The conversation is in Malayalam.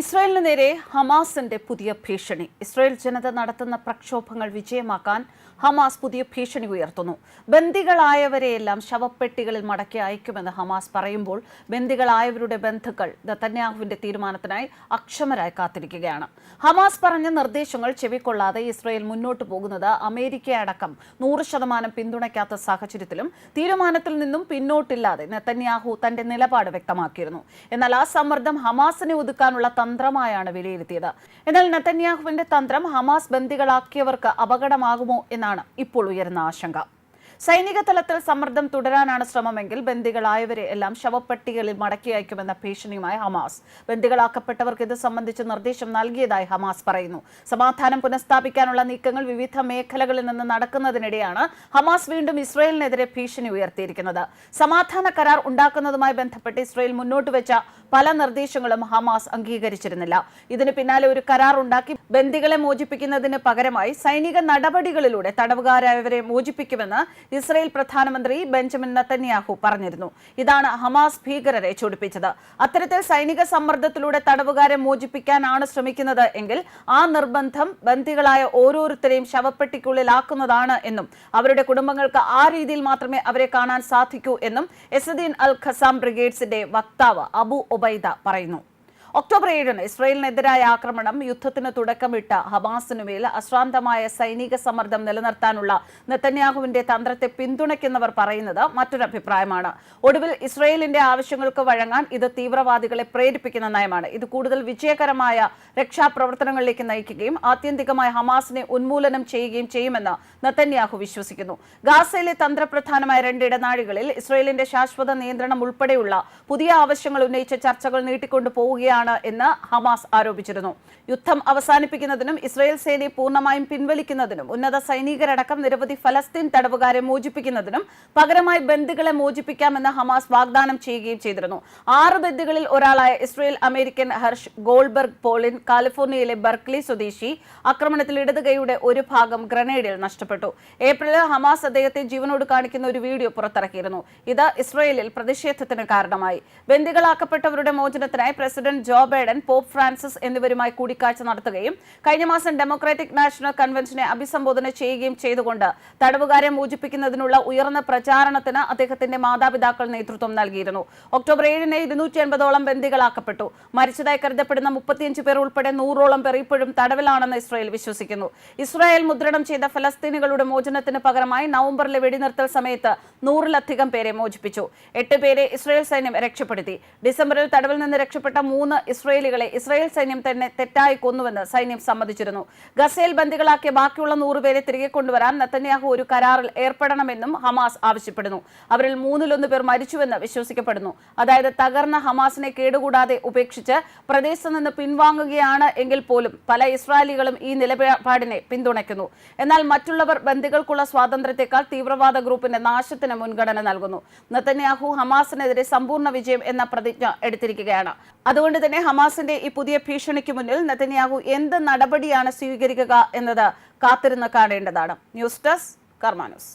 ഇസ്രായേലിന് നേരെ ഹമാസിന്റെ പുതിയ ഭീഷണി. ഇസ്രായേൽ ജനത നടത്തുന്ന പ്രക്ഷോഭങ്ങൾ വിജയമാക്കാൻ ഹമാസ് പുതിയ ഭീഷണി ഉയർത്തുന്നു. ബന്ദികളായവരെയെല്ലാം ശവപ്പെട്ടികളിൽ മടക്കി അയക്കുമെന്ന് ഹമാസ് പറയുമ്പോൾ ബന്ദികളായവരുടെ ബന്ധുക്കൾ ദത്തന്യാഹുവിന്റെ തീരുമാനത്തിനായി അക്ഷമരായി കാത്തിരിക്കുകയാണ്. ഹമാസ് പറഞ്ഞ നിർദ്ദേശങ്ങൾ ചെവിക്കൊള്ളാതെ ഇസ്രായേൽ മുന്നോട്ടു പോകുന്നത് അമേരിക്കയടക്കം നൂറ് ശതമാനം പിന്തുണയ്ക്കാത്ത സാഹചര്യത്തിലും തീരുമാനത്തിൽ നിന്നും പിന്നോട്ടില്ലാതെ നെത്തന്യാഹു തന്റെ നിലപാട് വ്യക്തമാക്കിയിരുന്നു. എന്നാൽ ആ സമ്മർദ്ദം ഹമാസിനെ ഒതുക്കാനുള്ള തന്ത്രമായാണ് വിലയിരുത്തിയത്. എന്നാൽ നെതന്യാഹുവിന്റെ തന്ത്രം ഹമാസ് ബന്ദികളാക്കിയവർക്ക് അപകടമാകുമോ എന്നാണ് ഇപ്പോൾ ഉയരുന്ന ആശങ്ക. സൈനിക തലത്തിൽ സമ്മർദ്ദം തുടരാനാണ് ശ്രമമെങ്കിൽ ബന്ദികളായവരെ എല്ലാം ശവപ്പെട്ടികളിൽ മടക്കി അയക്കുമെന്ന ഭീഷണിയുമായി ഹമാസ്. ബന്ദികളാക്കപ്പെട്ടവർക്ക് ഇത് സംബന്ധിച്ച് നിർദ്ദേശം നൽകിയതായി ഹമാസ് പറയുന്നു. സമാധാനം പുനഃസ്ഥാപിക്കാനുള്ള നീക്കങ്ങൾ വിവിധ മേഖലകളിൽ നിന്ന് നടക്കുന്നതിനിടെയാണ് ഹമാസ് വീണ്ടും ഇസ്രയേലിനെതിരെ ഭീഷണി ഉയർത്തിയിരിക്കുന്നത്. സമാധാന കരാർ ഉണ്ടാക്കുന്നതുമായി ബന്ധപ്പെട്ട് ഇസ്രയേൽ മുന്നോട്ട് വെച്ച പല നിർദ്ദേശങ്ങളും ഹമാസ് അംഗീകരിച്ചിരുന്നില്ല. ഇതിന് പിന്നാലെ ഒരു കരാർ ഉണ്ടാക്കി ബന്ദികളെ മോചിപ്പിക്കുന്നതിന് പകരമായി സൈനിക നടപടികളിലൂടെ തടവുകാരായവരെ മോചിപ്പിക്കുമെന്ന് ഇസ്രയേൽ പ്രധാനമന്ത്രി ബെഞ്ചമിൻ നത്തന്യാഹു പറഞ്ഞിരുന്നു. ഇതാണ് ഹമാസ് ഭീകരരെ ചൊടിപ്പിച്ചത്. അത്തരത്തിൽ സൈനിക സമ്മർദ്ദത്തിലൂടെ തടവുകാരെ മോചിപ്പിക്കാനാണ് ശ്രമിക്കുന്നത് എങ്കിൽ ആ നിർബന്ധം ബന്ദികളായ ഓരോരുത്തരെയും ശവപ്പെട്ടിക്കുള്ളിലാക്കുന്നതാണ് എന്നും അവരുടെ കുടുംബങ്ങൾക്ക് ആ രീതിയിൽ മാത്രമേ അവരെ കാണാൻ സാധിക്കൂ എന്നും എസദീൻ അൽ ഖസാം ബ്രിഗേഡ്സിന്റെ വക്താവ് അബു ഒബൈദ പറയുന്നു. ഒക്ടോബർ ഏഴിന് ഇസ്രയേലിനെതിരായ ആക്രമണം യുദ്ധത്തിന് തുടക്കമിട്ട ഹമാസിനുമേൽ അശ്രാന്തമായ സൈനിക സമ്മർദ്ദം നിലനിർത്താനുള്ള നെത്തന്യാഹുവിന്റെ തന്ത്രത്തെ പിന്തുണയ്ക്കുന്നവർ പറയുന്നത് മറ്റൊരഭിപ്രായമാണ് ഒടുവിൽ ഇസ്രയേലിന്റെ ആവശ്യങ്ങൾക്ക് വഴങ്ങാൻ ഇത് തീവ്രവാദികളെ പ്രേരിപ്പിക്കുന്ന നയമാണ്. ഇത് കൂടുതൽ വിജയകരമായ രക്ഷാപ്രവർത്തനങ്ങളിലേക്ക് നയിക്കുകയും ആത്യന്തികമായി ഹമാസിനെ ഉന്മൂലനം ചെയ്യുകയും ചെയ്യുമെന്ന് നെത്തന്യാഹു വിശ്വസിക്കുന്നു. ഗാസയിലെ തന്ത്രപ്രധാനമായ രണ്ട് ഇടനാഴികളിൽ ഇസ്രയേലിന്റെ ശാശ്വത നിയന്ത്രണം ഉൾപ്പെടെയുള്ള പുതിയ ആവശ്യങ്ങൾ ഉന്നയിച്ച ചർച്ചകൾ നീട്ടിക്കൊണ്ടു പോവുകയാണ് എന്ന് ഹമാസ് ആരോപിച്ചിരുന്നു. യുദ്ധം അവസാനിപ്പിക്കുന്നതിനും ഇസ്രായേൽ സേനയെ പൂർണമായും പിൻവലിക്കുന്നതിനും ഉന്നത സൈനികരടക്കം നിരവധി ഫലസ്തീൻ തടവുകാരെ മോചിപ്പിക്കുന്നതിനും പകരമായി ബന്ധുക്കളെ മോചിപ്പിക്കാമെന്ന് ഹമാസ് വാഗ്ദാനം ചെയ്യുകയും ചെയ്തിരുന്നു. ആറ് ബന്ധുക്കളിൽ ഒരാളായ Israel American Hersh Goldberg Polin കാലിഫോർണിയയിലെ ബർക്ലി സ്വദേശി ആക്രമണത്തിൽ ഇടതുകൈയുടെ ഒരു ഭാഗം ഗ്രനേഡിൽ നഷ്ടപ്പെട്ടു. ഏപ്രിലിൽ ഹമാസ് അദ്ദേഹത്തെ ജീവനോട് കാണിക്കുന്ന ഒരു വീഡിയോ പുറത്തിറക്കിയിരുന്നു. ഇത് ഇസ്രയേലിൽ പ്രതിഷേധത്തിന് കാരണമായി. ബന്ദികളാക്കപ്പെട്ടവരുടെ മോചനത്തിനായി president Joe Biden Pope Francis എന്നിവരുമായി കൂടിക്കാഴ്ച നടത്തുകയും കഴിഞ്ഞ മാസം ഡെമോക്രാറ്റിക് നാഷണൽ കൺവെൻഷനെ അഭിസംബോധന ചെയ്യുകയും ചെയ്തുകൊണ്ട് തടവുകാരെ മോചിപ്പിക്കുന്നതിനുള്ള ഉയർന്ന പ്രചാരണത്തിന് അദ്ദേഹത്തിന്റെ മാതാപിതാക്കൾ നേതൃത്വം നൽകിയിരുന്നു. ഒക്ടോബർ ഏഴിന് ഇരുന്നൂറ്റി എൺപതോളം ബന്ദികളാക്കപ്പെട്ടു. മരിച്ചതായി കരുതപ്പെടുന്ന മുപ്പത്തിയഞ്ച് പേർ ഉൾപ്പെടെ നൂറോളം പേർ ഇപ്പോഴും തടവിലാണെന്ന് ഇസ്രായേൽ വിശ്വസിക്കുന്നു. ഇസ്രായേൽ മുദ്രണം ചെയ്ത ഫലസ്തീനുകളുടെ മോചനത്തിന് പകരമായി നവംബറിലെ വെടിനിർത്തൽ സമയത്ത് നൂറിലധികം പേരെ മോചിപ്പിച്ചു. എട്ട് പേരെ ഇസ്രായേൽ സൈന്യം രക്ഷപ്പെടുത്തി. ഡിസംബറിൽ തടവിൽ നിന്ന് രക്ഷപ്പെട്ട മൂന്ന് ഇസ്രായേലികളെ ഇസ്രയേൽ സൈന്യം തന്നെ തെറ്റായി കൊന്നുവെന്ന് സൈന്യം സമ്മതിച്ചിരുന്നു. ഗസയിൽ ബന്ദികളാക്കിയ ബാക്കിയുള്ള നൂറുപേരെ തിരികെ കൊണ്ടുവരാൻ നത്തന്യാഹു ഒരു കരാറിൽ ഏർപ്പെടണമെന്നും ഹമാസ് ആവശ്യപ്പെടുന്നു. അവരിൽ മൂന്നിലൊന്ന് പേർ മരിച്ചുവെന്ന് വിശ്വസിക്കപ്പെടുന്നു. അതായത് തകർന്ന ഹമാസിനെ കേടുകൂടാതെ ഉപേക്ഷിച്ച് പ്രദേശത്ത് നിന്ന് പിൻവാങ്ങുകയാണ് എങ്കിൽ പോലും പല ഇസ്രായേലികളും ഈ നിലപാടിനെ പിന്തുണയ്ക്കുന്നു. എന്നാൽ മറ്റുള്ളവർ ബന്ദികൾക്കുള്ള സ്വാതന്ത്ര്യത്തെക്കാൾ തീവ്രവാദ ഗ്രൂപ്പിന്റെ നാശത്തിന് മുൻഗണന നൽകുന്നു. നത്തന്യാഹു ഹമാസിനെതിരെ സമ്പൂർണ വിജയം എന്ന പ്രതിജ്ഞ എടുത്തിരിക്കുകയാണ്. അതുകൊണ്ട് തന്നെ ഹമാസിന്റെ ഈ പുതിയ ഭീഷണിക്ക് മുന്നിൽ നെതന്യാഹു എന്ത് നടപടിയാണ് സ്വീകരിക്കുക എന്നത് കാത്തിരുന്ന് കാണേണ്ടതാണ്. News desk കർമാനൂസ്.